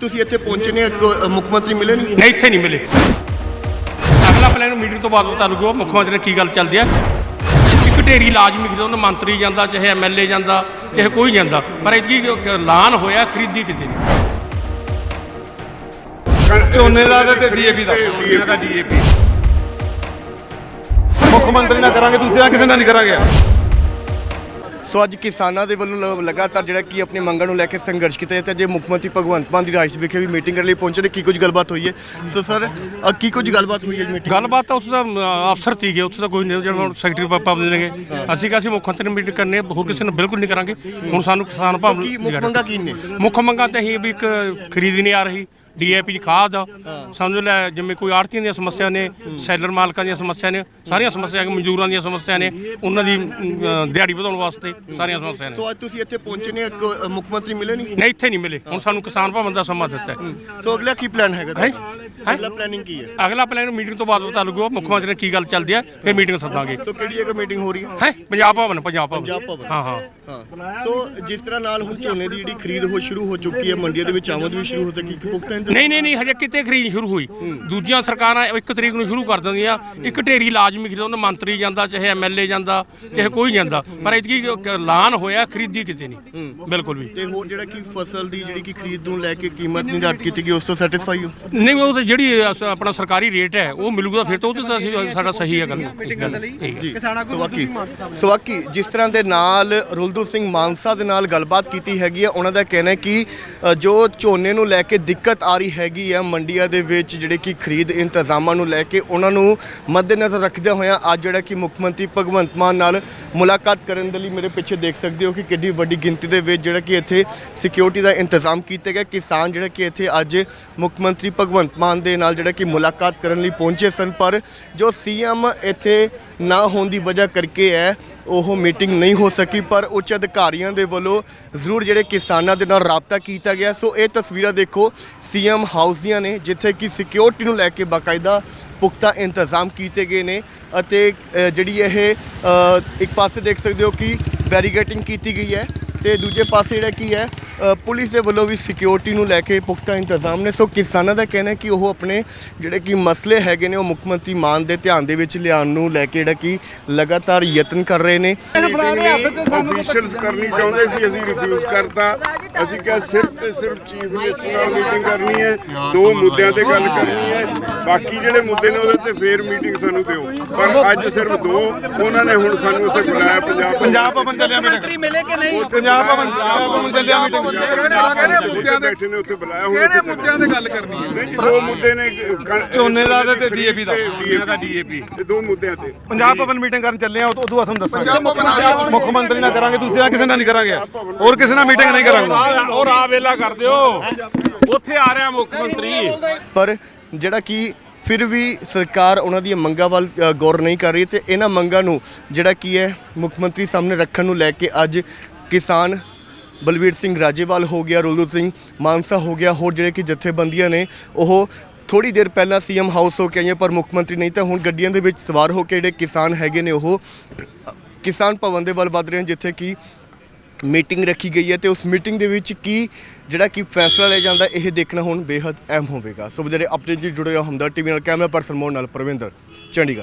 ਤੁਸੀਂ ਇੱਥੇ ਪਹੁੰਚੇ ਨੇ ਇੱਕ, ਮੁੱਖ ਮੰਤਰੀ ਮਿਲੇ ਨਹੀਂ? ਨਹੀਂ ਇੱਥੇ ਨਹੀਂ ਮਿਲੇ। ਅਗਲਾ ਪਲਾਨ ਮੀਟਿੰਗ ਤੋਂ ਬਾਅਦ ਪਤਾ ਲੱਗੂਗਾ ਮੁੱਖ ਮੰਤਰੀ ਨਾਲ ਕੀ ਗੱਲ ਚੱਲਦੀ ਹੈ ਇੱਕ ਢੇਰੀ ਲਾਜ਼ਮੀ ਕਿਤੇ ਉਹਨਾਂ ਮੰਤਰੀ ਜਾਂਦਾ ਚਾਹੇ ਐਮਐਲਏ ਜਾਂਦਾ ਚਾਹੇ ਕੋਈ ਜਾਂਦਾ ਪਰ ਇਤਕੀ ਐਲਾਨ ਹੋਇਆ ਖਰੀਦੀ ਕਿਤੇ ਨਹੀਂ। ਝੋਨੇ ਦਾ ਤੇ ਡੀਏਪੀ ਦਾ। ਇਹਨਾਂ ਦਾ ਡੀਏਪੀ ਮੁੱਖ ਮੰਤਰੀ ਨਾਲ ਕਰਾਂਗੇ ਦੂਸਰੇ ਨਾਲ ਕਿਸੇ ਨਾਲ ਨਹੀਂ ਕਰਾਂਗੇ। ਸੋ ਅੱਜ ਕਿਸਾਨਾਂ ਦੇ ਵੱਲੋਂ ਲ- ਲਗਾਤਾਰ ਜਿਹੜਾ ਕੀ ਆਪਣੀ ਮੰਗਾਂ ਨੂੰ ਲੈ ਕੇ ਸੰਘਰਸ਼ ਕੀਤਾ ਜਾਂਦਾ ਜੇ ਮੁੱਖ ਮੰਤਰੀ ਭਗਵੰਤ ਮਾਨ ਦੀ ਰਾਜ ਵਿਖੇ ਵੀ ਮੀਟਿੰਗ ਕਰਨ ਲਈ ਪਹੁੰਚੇ ਨੇ। ਕੀ ਕੁਝ ਗੱਲਬਾਤ ਹੋਈ ਹੈ? ਸੋ ਸਰ ਅ, ਕੀ ਕੁਝ ਗੱਲਬਾਤ ਹੋਈ ਹੈ ਮੀਟਿੰਗ ਗੱਲਬਾਤ ਤਾਂ ਉੱਥੇ ਦਾ ਅਫਸਰ ਸੀਗੇ ਉੱਥੇ ਤਾਂ ਕੋਈ ਨਹੀਂ ਜਿਹੜਾ ਹੁਣ ਸੈਕਟਰੀ ਪਾਪਾ ਬਣੇ ਨੇਗੇ। ਅਸੀਂ ਕਿਹਾ ਅਸੀਂ ਮੁੱਖ ਮੰਤਰੀ ਨਾਲ ਮੀਟਿੰਗ ਕਰਨੀ ਹੈ ਹੋਰ ਕਿਸੇ ਨਾਲ ਬਿਲਕੁਲ ਨਹੀਂ ਕਰਾਂਗੇ। ਹੁਣ ਸਾਨੂੰ ਕਿਸਾਨ ਭਾਵ ਕੀ ਮੁੱਖ ਮੰਗਾਂ ਕੀ ਨੇ? ਮੁੱਖ ਮੰਗਾਂ ਤਾਂ ਇਹ ਵੀ ਇੱਕ ਖਰੀਦ ਨਹੀਂ ਆ ਰਹੀ। ਡੀਏਪੀ ਖਾਦ ਸਮਝ ਲੈ ਜਿਵੇਂ ਕੋਈ ਆੜਤੀਆਂ ਦੀਆਂ ਸਮੱਸਿਆ ਨੇ ਸੈਲਰ ਮਾਲਕਾਂ ਦੀਆਂ ਸਮੱਸਿਆ ਨੇ ਸਾਰੀਆਂ ਸਮੱਸਿਆ ਮਜ਼ਦੂਰਾਂ ਦੀਆਂ ਸਮੱਸਿਆ ਨੇ ਉਹਨਾਂ ਦੀ ਅਮ, ਦਿਹਾੜੀ ਵਧਾਉਣ ਵਾਸਤੇ ਸਾਰੀਆਂ ਸਮੱਸਿਆ ਨੇ। ਸੋ ਅੱਜ ਤੁਸੀਂ ਇੱਥੇ ਪਹੁੰਚੇ ਨੇ ਅ, ਮੁੱਖ ਮੰਤਰੀ ਮਿਲੇ ਨਹੀਂ ਨਹੀਂ ਇੱਥੇ ਨਹੀਂ ਮਿਲੇ। ਹੁਣ ਸਾਨੂੰ ਕਿਸਾਨ ਭਵਨ ਦਾ ਸਮਾਂ ਦਿੱਤਾ ਹੈ। ਸੋ ਅਗਲਾ ਕੀ ਪਲਾਨ ਹੈਗਾ ਹੈਂ? ਅਗਲਾ ਪਲੈਨਿੰਗ ਕੀ ਹੈ? ਅਗਲਾ ਪਲਾਨ ਮੀਟਿੰਗ ਤੋਂ ਬਾਅਦ ਪਤਾ ਲੱਗੂਗਾ ਮੁੱਖ ਮੰਤਰੀ ਨਾਲ ਕੀ ਗੱਲ ਚੱਲਦੀ ਹੈ ਫਿਰ ਮੀਟਿੰਗ ਸੱਦਾਂਗੇ। ਸੋ ਕਿਹੜੀ ਜਗ੍ਹਾ ਮੀਟਿੰਗ ਹੋ ਰਹੀ ਹੈ? ਹੈ? ਪੰਜਾਬ ਭਵਨ ਪੰਜਾਬ ਭਵਨ। ਪੰਜਾਬ ਭਵਨ। ਹਾਂ ਹਾਂ। ਹਾਂ। ਸੋ ਜਿਸ ਤਰ੍ਹਾਂ ਨਾਲ ਹੁਣ ਝੋਨੇ ਦੀ ਜਿਹੜੀ ਖਰੀਦ ਹੋ ਸ਼ੁਰੂ ਹੋ ਚੁੱਕੀ ਹੈ ਮੰਡੀਆਂ ਦੇ ਵਿੱਚ ਆਮਦ ਵੀ ਸ਼ੁਰੂ ਹੋ ਚੁੱਕੀ ਹੈ ਪੁਖਤਾ ਇੰਤਜ਼ਾਮ ਨਹੀਂ ਨਹੀਂ ਨਹੀਂ ਹਜੇ ਕਿਤੇ ਖਰੀਦ ਸ਼ੁਰੂ ਹੋਈ। ਦੂਜੀਆਂ ਸਰਕਾਰਾਂ ਇੱਕ ਤਰੀਕ ਨੂੰ ਸ਼ੁਰੂ ਕਰ ਦਿੰਦੀਆਂ ਇੱਕ ਢੇਰੀ ਲਾਜ਼ਮੀ ਕਿਤੇ ਉਹਨਾਂ ਮੰਤਰੀ ਜਾਂਦਾ ਚਾਹੇ ਐਮਐਲਏ ਜਾਂਦਾ ਚਾਹੇ ਕੋਈ ਜਾਂਦਾ ਪਰ ਇਤਕੀ ਐਲਾਨ ਹੋਇਆ ਖਰੀਦੀ ਕਿਤੇ ਨਹੀਂ। ਬਿਲਕੁਲ ਵੀ। ਤੇ ਹੋਰ ਜਿਹੜਾ ਕਿ ਫਸਲ ਦੀ ਜਿਹੜੀ ਕਿ ਖਰੀਦ ਨੂੰ ਲੈ ਕੇ ਕੀਮਤ ਨਿਰਧਾਰਿਤ ਕੀਤੀ ਗਈ ਉਸ ਤੋਂ ਸੈਟੀਸਫਾਈ ਹੋ? ਨਹੀਂ ਉਹ ਤਾਂ ਜਿਹੜੀ ਅਸ- ਆਪਣਾ ਸਰਕਾਰੀ ਰੇਟ ਹੈ ਉਹ ਮਿਲੂਗਾ ਫਿਰ ਤਾਂ ਉਹ 'ਤੇ ਅਸੀਂ ਸਾਡਾ ਸਹੀ ਹੈ ਗੱਲ। ਠੀਕ ਗੱਲ ਠੀਕ ਹੈ। ਸਵਾਕੀ ਸਵਾਕੀ ਜਿਸ ਤਰ੍ਹਾਂ ਦੇ ਨਾਲ ਰੁਲਦੂ ਸਿੰਘ ਮਾਨਸਾ ਦੇ ਨਾਲ ਗੱਲਬਾਤ ਕੀਤੀ ਹੈਗੀ ਹੈ ਉਹਨਾਂ ਦਾ ਕਹਿਣਾ ਹੈ ਕਿ ਅ, ਜੋ ਝੋਨੇ ਨੂੰ ਲੈ ਕੇ ਦਿੱਕਤ ਆ ਰਹੀ ਹੈਗੀ ਹੈ ਮੰਡੀਆਂ ਦੇ ਵਿੱਚ ਜਿਹੜੇ ਕਿ ਖਰੀਦ ਇੰਤਜ਼ਾਮਾਂ ਨੂੰ ਲੈ ਕੇ ਉਹਨਾਂ ਨੂੰ ਮੱਦੇਨਜ਼ਰ ਰੱਖਦਿਆਂ ਹੋਇਆਂ ਅੱਜ ਜਿਹੜਾ ਕਿ ਮੁੱਖ ਮੰਤਰੀ ਭਗਵੰਤ ਮਾਨ ਨਾਲ ਮੁਲਾਕਾਤ ਕਰਨ ਦੇ ਲਈ ਮੇਰੇ ਪਿੱਛੇ ਦੇਖ ਸਕਦੇ ਹੋ ਕਿ ਕਿੰਨੀ ਵੱਡੀ ਗਿਣਤੀ ਦੇ ਵਿੱਚ ਜਿਹੜਾ ਕਿ ਇੱਥੇ ਸਿਕਿਉਰਿਟੀ ਦਾ ਇੰਤਜ਼ਾਮ ਕੀਤਾ ਗਿਆ ਕਿਸਾਨ ਜਿਹੜਾ ਕਿ ਇੱਥੇ ਅੱਜ ਮੁੱਖ ਮੰਤਰੀ ਭਗਵੰਤ ਮਾਨ ਦੇ ਨਾਲ ਜਿਹੜਾ ਕਿ ਮੁਲਾਕਾਤ ਕਰਨ ਲਈ ਪਹੁੰਚੇ ਸਨ, ਪਰ ਜੋ ਸੀਐਮ ਇੱਥੇ ਨਾ ਹੋਣ ਦੀ ਵਜ੍ਹਾ ਕਰਕੇ ਹੈ, ਉਹ ਮੀਟਿੰਗ ਨਹੀਂ ਹੋ ਸਕੀ, ਪਰ ਉੱਚ ਅਧਿਕਾਰੀਆਂ ਦੇ ਵੱਲੋਂ ਜ਼ਰੂਰ ਜਿਹੜੇ ਕਿਸਾਨਾਂ ਦੇ ਨਾਲ ਰਾਬਤਾ ਕੀਤਾ ਗਿਆ। ਸੋ ਇਹ ਤਸਵੀਰਾਂ ਦੇਖੋ, ਸੀਐਮ ਹਾਊਸ ਦੀਆਂ ਨੇ, ਜਿੱਥੇ ਕਿ ਸਿਕਿਉਰਿਟੀ ਨੂੰ ਲੈ ਕੇ ਬਾਕਾਇਦਾ ਪੁਖਤਾ ਇੰਤਜ਼ਾਮ ਕੀਤੇ ਗਏ ਨੇ ਅਤੇ ਜਿਹੜੀ ਇਹ ਇੱਕ ਪਾਸੇ ਦੇਖ ਸਕਦੇ ਹੋ ਕਿ ਬੈਰੀਗੇਟਿੰਗ ਕੀਤੀ ਗਈ ਹੈ ਤੇ ਦੂਜੇ ਪਾਸੇ ਜਿਹੜਾ ਕੀ ਹੈ ਪੁਲਿਸ ਦੇ ਵੱਲੋਂ ਵੀ ਸਿਕਿਉਰਿਟੀ ਨੂੰ ਲੈ ਕੇ ਪੁਖਤਾ ਇੰਤਜ਼ਾਮ ਨੇ। ਸੋ ਕਿਸਾਨਾਂ ਦਾ ਕਹਿਣਾ ਕਿ ਉਹ ਆਪਣੇ ਜਿਹੜੇ ਕਿ ਮਸਲੇ ਹੈਗੇ ਨੇ ਉਹ ਮੁੱਖ ਮੰਤਰੀ ਮਾਨ ਦੇ ਧਿਆਨ ਦੇ ਵਿੱਚ ਲਿਆਉਣ ਨੂੰ ਲੈ ਕੇ ਜਿਹੜਾ ਕਿ ਲਗਾਤਾਰ ਯਤਨ ਕਰ ਰਹੇ ਨੇ। ਅਫੀਸ਼ੀਅਲਸ ਕਰਨੀ ਚਾਹੁੰਦੇ ਸੀ ਅਸੀਂ ਰਿਫਿਊਜ਼ ਕਰਤਾ। ਅਸੀਂ ਕਿਹਾ ਸਿਰਫ ਤੇ ਸਿਰਫ ਚੀਫ ਮਿਨਿਸਟਰ ਨਾਲ ਮੀਟਿੰਗ ਕਰਨੀ ਹੈ ਦੋ ਮੁੱਦਿਆਂ ਤੇ ਗੱਲ ਕਰਨੀ ਹੈ ਬਾਕੀ ਜਿਹੜੇ ਮੁੱਦੇ ਨੇ ਉਹਦੇ ਤੇ ਫੇਰ ਮੀਟਿੰਗ ਸਾਨੂੰ ਦਿਓ। ਪਰ ਅੱਜ ਸਿਰਫ ਦੋ ਉਹਨਾਂ ਨੇ ਹੁਣ ਸਾਨੂੰ ਉੱਥੇ ਬੁਲਾਇਆ ਪੰਜਾਬ ਪੰਜਾਬ ਭਵਨ ਚੱਲਿਆ ਮੀਟਿੰਗ ਮਿਲੇ ਕਿ ਨਹੀਂ? ਪੰਜਾਬ ਭਵਨ ਪੰਜਾਬ ਭਵਨ ਚੱਲਿਆ ਮੀਟਿੰਗ। ਉੱਥੇ ਬੈਠੇ ਨੇ ਉੱਥੇ ਬੁਲਾਇਆ ਹੁਣ ਉੱਥੇ ਮੁੱਦਿਆਂ ਤੇ ਗੱਲ ਕਰਨੀ ਹੈ? ਨਹੀਂ ਜੀ, ਦੋ ਮੁੱਦੇ ਨੇ ਝੋਨੇ ਦਾ ਤੇ DAP ਦਾ। DAP ਦਾ ਡੀਏਪੀ। ਤੇ ਦੋ ਮੁੱਦਿਆਂ ਤੇ। ਪੰਜਾਬ ਭਵਨ ਮੀਟਿੰਗ ਕਰਨ ਚੱਲੇ ਆ ਉਦੋਂ ਉਦੋਂ ਤੁਹਾਨੂੰ ਦੱਸਾਂਗੇ। ਮੁੱਖ ਮੰਤਰੀ ਨਾਲ ਕਰਾਂਗੇ ਦੂਸਰੇ ਨਾਲ ਕਿਸੇ ਨਾਲ ਨਹੀਂ ਕਰਾਂਗੇ। ਹੋਰ ਕਿਸੇ ਨਾਲ ਮੀਟਿੰਗ ਨਹੀਂ ਕਰਾਂਗੇ। ਔਰ ਆ ਵੇਲਾ ਕਰ ਦਿਓ। ਉੱਥੇ ਆ ਰਿਹਾ ਮੁੱਖ ਮੰਤਰੀ। ਪਰ ਜਿਹੜਾ ਕਿ ਫਿਰ ਵੀ ਸਰਕਾਰ ਉਹਨਾਂ ਦੀਆਂ ਮੰਗਾਂ ਵੱਲ ਗੌਰ ਨਹੀਂ ਕਰ ਰਹੀ ਤੇ ਇਹਨਾਂ ਮੰਗਾਂ ਨੂੰ ਜਿਹੜਾ ਕੀ ਹੈ ਮੁੱਖ ਮੰਤਰੀ ਸਾਹਮਣੇ ਰੱਖਣ ਨੂੰ ਲੈ ਕੇ ਅੱਜ ਕਿਸਾਨ ਬਲਵੀਰ ਸਿੰਘ ਰਾਜੇਵਾਲ ਹੋ ਗਿਆ ਰੋਲੂ ਸਿੰਘ ਮਾਨਸਾ ਹੋ ਗਿਆ ਹੋਰ ਜਿਹੜੇ ਕਿ ਜਥੇਬੰਦੀਆਂ ਨੇ ਉਹ ਥੋੜੀ ਦੇਰ ਪਹਿਲਾਂ ਸੀਐਮ ਹਾਊਸ ਹੋ ਕੇ ਆਈਆਂ ਪਰ ਮੁੱਖ ਮੰਤਰੀ ਨਹੀਂ ਤਾਂ ਹੁਣ ਗੱਡੀਆਂ ਦੇ ਵਿੱਚ ਸਵਾਰ ਹੋ ਕੇ ਜਿਹੜੇ ਕਿਸਾਨ ਹੈਗੇ ਨੇ ਉਹ ਕਿਸਾਨ ਭਵਨ ਦੇ ਵੱਲ ਵੱਧ ਰਹੇ ਜਿੱਥੇ ਕਿ ਮੀਟਿੰਗ ਰੱਖੀ ਗਈ ਹੈ ਤੇ ਉਸ ਮੀਟਿੰਗ ਦੇ ਵਿੱਚ ਕੀ ਜਿਹੜਾ ਕਿ ਫੈਸਲਾ ਲਿਆ ਜਾਂਦਾ ਇਹ ਦੇਖਣਾ ਹੁਣ ਬੇहद ਅਹਿਮ ਹੋਵੇਗਾ। ਸੋ ਵਧੇਰੇ ਅਪਡੇਟ ਜੀ ਜੁੜੇ ਹੋ ਹਮਦਰ ਟੀਵੀ ਨਾਲ, ਕੈਮਰਾ ਪਰਸਨ ਮੋਹਨ ਨਾਲ ਪ੍ਰਵਿੰਦਰ, ਚੰਡੀਗੜ੍ਹ।